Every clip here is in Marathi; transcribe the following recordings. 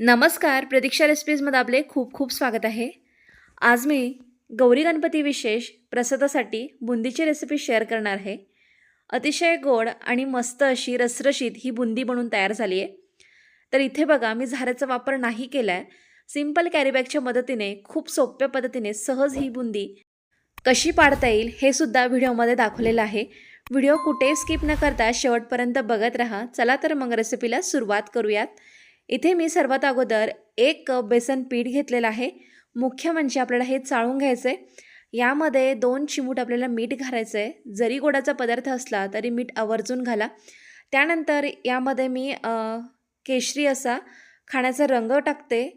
नमस्कार प्रतीक्षा रेसिपीजमध्ये आपले खूप खूप स्वागत आहे. आज मी गौरी गणपती विशेष प्रसादासाठी बुंदीची रेसिपी शेअर करणार आहे. अतिशय गोड आणि मस्त अशी रसरशीत ही बुंदी बनून तयार झाली आहे. तर इथे बघा मी झाऱ्याचा वापर नाही केला आहे सिंपल कॅरीबॅगच्या मदतीने खूप सोप्या पद्धतीने सहज ही बुंदी कशी पाडता येईल हे सुद्धा व्हिडिओमध्ये दाखवलेलं आहे. व्हिडिओ कुठेही स्किप न करता शेवटपर्यंत बघत राहा. चला तर मग रेसिपीला सुरुवात करूयात. इथे मी सर्वात अगोदर एक कप बेसन पीठ घेतलेलं आहे. मुख्य म्हणजे आपल्याला हे चाळून घ्यायचं आहे यामध्ये दोन चिमूट आपल्याला मीठ घालायचं आहे जरी गोडाचा पदार्थ असला तरी मीठ आवर्जून घाला. त्यानंतर यामध्ये मी केशरी असा खाण्याचा रंग टाकते.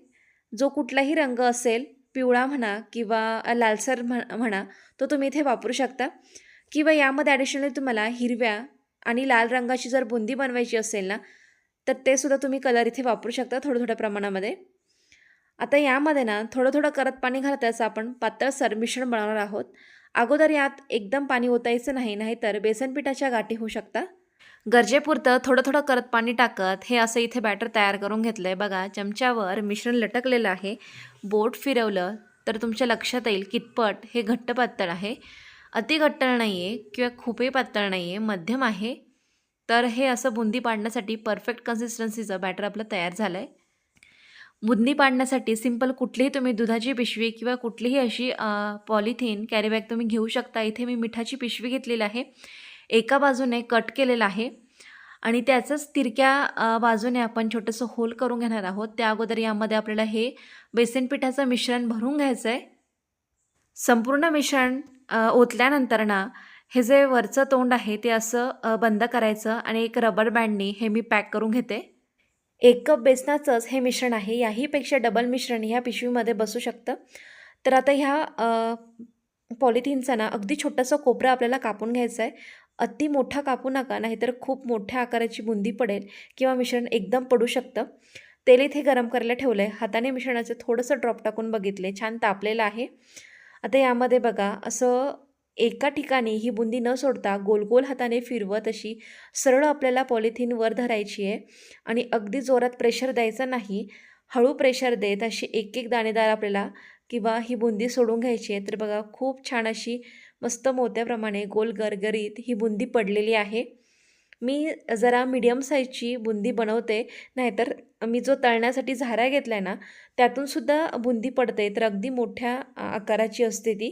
जो कुठलाही रंग असेल पिवळा म्हणा किंवा लालसर म्ह म्हणा तो तुम्ही इथे वापरू शकता. किंवा यामध्ये ॲडिशनली तुम्हाला हिरव्या आणि लाल रंगाची जर बुंदी बनवायची असेल ना तर ते सुद्धा तुम्ही कलर इथे वापरू शकता थोड्या थोड्या प्रमाणामध्ये. आता यामध्ये ना थोडं थोडं करत पाणी घालताचं आपण. पातळसर मिश्रण बनवणार आहोत. अगोदर यात एकदम पाणी ओतायचं नाही नाहीतर बेसन पिठाच्या गाठी होऊ शकता. गरजेपुरतं थोडं थोडं करत पाणी टाकत हे असं इथे बॅटर तयार करून घेतलं आहे बघा चमच्यावर मिश्रण लटकलेलं आहे. बोट फिरवलं तर तुमच्या लक्षात येईल कितपट हे घट्ट पातळ आहे. अति घट्टळ नाही आहे किंवा खूपही पातळ नाही आहे मध्यम आहे. तर हे असं बुंदी पाडण्यासाठी परफेक्ट कन्सिस्टन्सीचं बॅटर आपलं तयार झालं आहे बुंदी पाडण्यासाठी सिंपल कुठलीही तुम्ही दुधाची पिशवी किंवा कुठलीही अशी पॉलिथिन कॅरीबॅग तुम्ही घेऊ शकता. इथे मी मिठाची पिशवी घेतलेली आहे. एका बाजूने कट केलेलं आहे. आणि त्याचंच तिरक्या बाजूने आपण छोटंसं होल करून घेणार आहोत. त्या अगोदर यामध्ये आपल्याला हे बेसन पिठाचं मिश्रण भरून घ्यायचं आहे संपूर्ण मिश्रण ओतल्यानंतर ना हे जे वरचं तोंड आहे ते असं बंद करायचं आणि एक रबर बँडनी हे मी पॅक करून घेते. एक कप बेसनाचंच हे मिश्रण आहे. याहीपेक्षा डबल मिश्रण ह्या पिशवीमध्ये बसू शकतं. तर आता ह्या पॉलिथिनचा ना अगदी छोटंसं कोपरं आपल्याला कापून घ्यायचं आहे अति मोठा कापू नका नाहीतर खूप मोठ्या आकाराची बुंदी पडेल किंवा मिश्रण एकदम पडू शकतं. तेल इथे गरम करायला ठेवलं आहे हाताने मिश्रणाचं थोडंसं ड्रॉप टाकून बघितले छान तापलेलं आहे. आता यामध्ये बघा असं एका ठिकाणी ही बुंदी न सोडता गोल गोल हाताने फिरवत अशी सरळ आपल्याला पॉलिथिन वर धरायची आहे. आणि अगदी जोरात प्रेशर द्यायचं नाही हळू प्रेशर देत अशी एक एक दाणेदार आपल्याला किंवा ही बुंदी सोडून घ्यायची आहे. तर बघा खूप छान अशी मस्त मोत्याप्रमाणे गोल गरगरीत ही बुंदी पडलेली आहे. मी जरा मीडियम साईजची बुंदी बनवते नाहीतर मी जो तळण्यासाठी झारा घेतला आहे ना त्यातूनसुद्धा बुंदी पडते. तर अगदी मोठ्या आकाराची असते ती.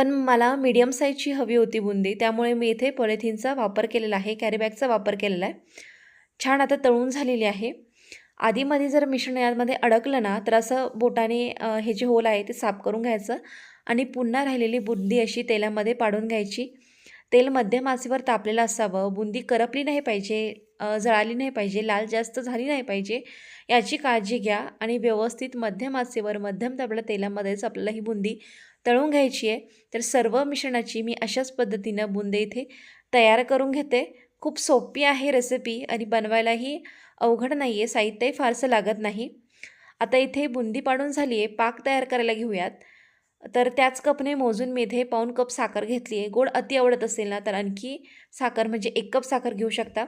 पण मला मीडियम साईजची हवी होती बुंदी त्यामुळे मी इथे पॉलिथिनचा वापर केलेला आहे कॅरीबॅगचा वापर केलेला आहे. छान आता तळून झालेली आहे. आधीमध्ये जर मिश्रण यामध्ये अडकलं ना तर असं बोटाने हे जे होल आहे ते साफ करून घ्यायचं आणि पुन्हा राहिलेली बुंदी अशी तेलामध्ये पाडून घ्यायची. तेल मध्यम आचेवर तापलेलं असावं बुंदी करपली नाही पाहिजे जळाली नाही पाहिजे लाल जास्त झाली नाही पाहिजे याची काळजी घ्या आणि व्यवस्थित मध्यम आचेवर मध्यम तापल्या तेलामध्येच आपल्याला ही बुंदी तळून घ्यायची आहे. तर सर्व मिश्रणाची मी अशाच पद्धतीनं बुंदे इथे तयार करून घेते. खूप सोपी आहे रेसिपी आणि बनवायलाही अवघड नाही आहे साहित्यही फारसं लागत नाही. आता इथे बुंदी पाडून झाली आहे पाक तयार करायला घेऊयात. तर त्याच कपने मोजून मी इथे पाऊण कप साखर घेतली आहे गोड अति आवडत असेल ना तर आणखी साखर म्हणजे एक कप साखर घेऊ शकता.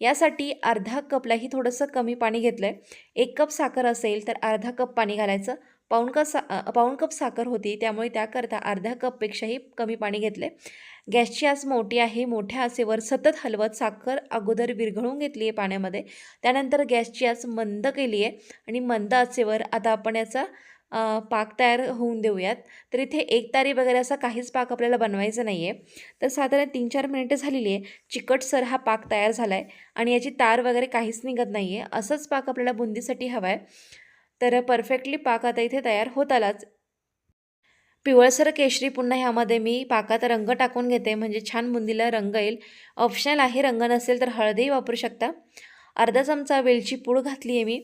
यासाठी अर्धा कपलाही थोडंसं कमी पाणी घेतलं आहे एक कप साखर असेल तर अर्धा कप पाणी घालायचं. पाऊण कप सा पाऊण कप साखर होती. त्यामुळे त्याकरता अर्ध्या कपपेक्षाही कमी पाणी घेतले. गॅसची आस मोठी आहे. मोठ्या आचेवर सतत हलवत साखर अगोदर विरघळून घेतली आहे पाण्यामध्ये. त्यानंतर गॅसची आस मंद केली आहे आणि मंद आचेवर आता आपण याचा पाक तयार होऊन देऊयात. तर इथे एक तारी वगैरे असा काहीच पाक आपल्याला बनवायचा नाही आहे तर साधारण तीन चार मिनिटं झालेली आहे. चिकटसर हा पाक तयार झाला आहे आणि याची तार वगैरे काहीच निघत नाही आहे असंच पाक आपल्याला बुंदीसाठी हवा आहे तर परफेक्टली पाक आता इथे तयार होत आलाच पिवळसर केशरी पुन्हा ह्यामध्ये मी पाकात रंग टाकून घेते म्हणजे छान बुंदीला रंग येईल. ऑप्शनल आहे रंग नसेल तर हळदही वापरू शकता. अर्धा चमचा वेलची पूड घातली आहे मी.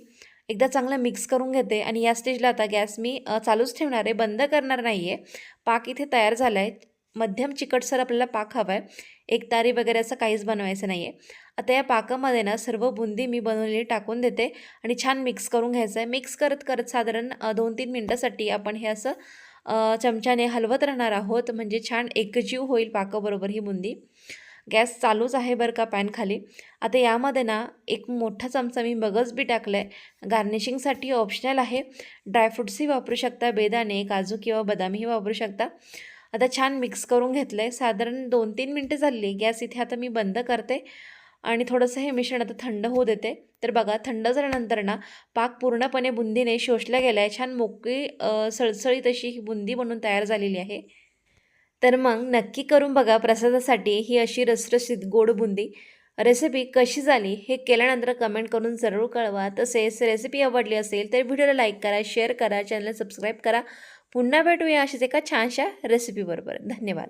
एकदा चांगलं मिक्स करून घेते आणि या स्टेजला आता गॅस मी चालूच ठेवणार आहे बंद करणार नाही आहे पाक इथे तयार झाला आहे मध्यम चिकटसर आपल्याला पाक हवा आहे एक तारी वगैरे असं काहीच बनवायचं नाही आहे आता या पाकामध्ये ना सर्व बुंदी मी बनवलेली टाकून देते आणि छान मिक्स करून घ्यायचं आहे. मिक्स करत करत साधारण दोन तीन मिनटासाठी आपण हे असं चमच्याने हलवत राहणार आहोत. म्हणजे छान एकजीव होईल पाकाबरोबर ही बुंदी. गॅस चालूच आहे बरं का पॅन खाली. आता यामध्ये ना एक मोठा चमचा मी मगज बी टाकला आहे गार्निशिंगसाठी ऑप्शनल आहे. ड्रायफ्रुट्सही वापरू शकता बेदाणे काजू किंवा बदामही वापरू शकता. आता छान मिक्स करून घेतलं आहे साधारण दोन तीन मिनटं झाली. गॅस इथे आता मी बंद करते. आणि थोडंसं हे मिश्रण आता थंड होऊ देते. तर बघा थंड झाल्यानंतर ना पाक पूर्णपणे बुंदीने शोषला गेला आहे छान मोकळी सळसळी सळसळीत अशी ही बुंदी बनून तयार झालेली आहे. तर मग नक्की करून बघा प्रसादासाठी ही अशी रसरशीत गोड बुंदी. रेसिपी कशी झाली हे केल्यानंतर कमेंट करून जरूर कळवा. तसेच रेसिपी आवडली असेल तर व्हिडिओला लाईक करा शेअर करा चॅनल सबस्क्राईब करा. पुन्हा भेटूया अशीच एका छानशा रेसिपीबरोबर. धन्यवाद.